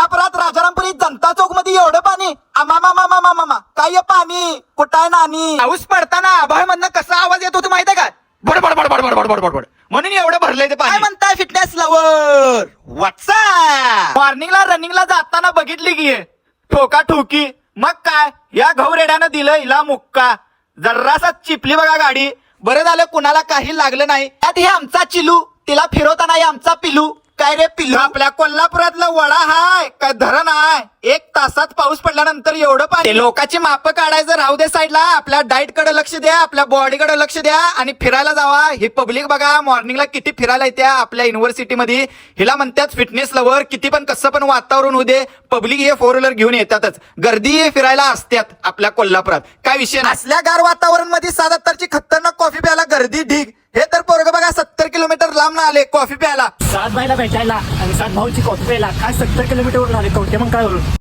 कोल्हापुरात राजारामपुरी जनता चौकमध्ये एवढं पाणी. मामा मामा मामा मामा काय पाणी? कुठं आहे नानी पाऊस पडताना आभाळ मधनं कसा आवाज येत होतो माहितीये का? बडबड बडबड बडबड बडबड बडबड म्हणून एवढं भरलंय ते काय पाणी म्हणताय फिटनेस लवर व्हॉट्सअप मॉर्निंगला रनिंगला जाताना बघितली की. ठोका ठोकी. मग काय? या घवरेड्यानं दिलं हिला मुक्का. जर्रासा चिपली बघा गाडी. बरं झालं कुणाला काही लागलं नाही. त्यात हे आमचा चिलू. तिला फिरवताना हे आमचा पिलू. काय रे पिलू आपल्या कोल्हापुरातला वडा हाय काय धरण हाय? एक तासात पाऊस पडल्यानंतर एवढं पाणी. लोकांची माप काढायचं राहू दे साईडला. आपल्या डाएटकडे लक्ष द्या आपल्या बॉडीकडे लक्ष द्या आणि फिरायला जावा. ही पब्लिक बघा मॉर्निंगला किती फिरायला येत्या आपल्या युनिव्हर्सिटी मध्ये हिला म्हणतात फिटनेस लवर किती पण कसं पण वातावरण होऊ दे. पब्लिक हे फोर व्हीलर घेऊन येतातच. गर्दी फिरायला असतात आपल्या कोल्हापुरात. काय विषय असल्या गार वातावरणमध्ये सात हत्तरची खतरनाक गर्दी ढीग. हे तर पोरग बघा सत्तर किलोमीटर लांब ना आले कॉफी प्यायला. सात बायला भेटायला आणि सात भाऊची कॉफी प्यायला. काय सत्तर किलोमीटरवरून आले कवटे मग काय वरून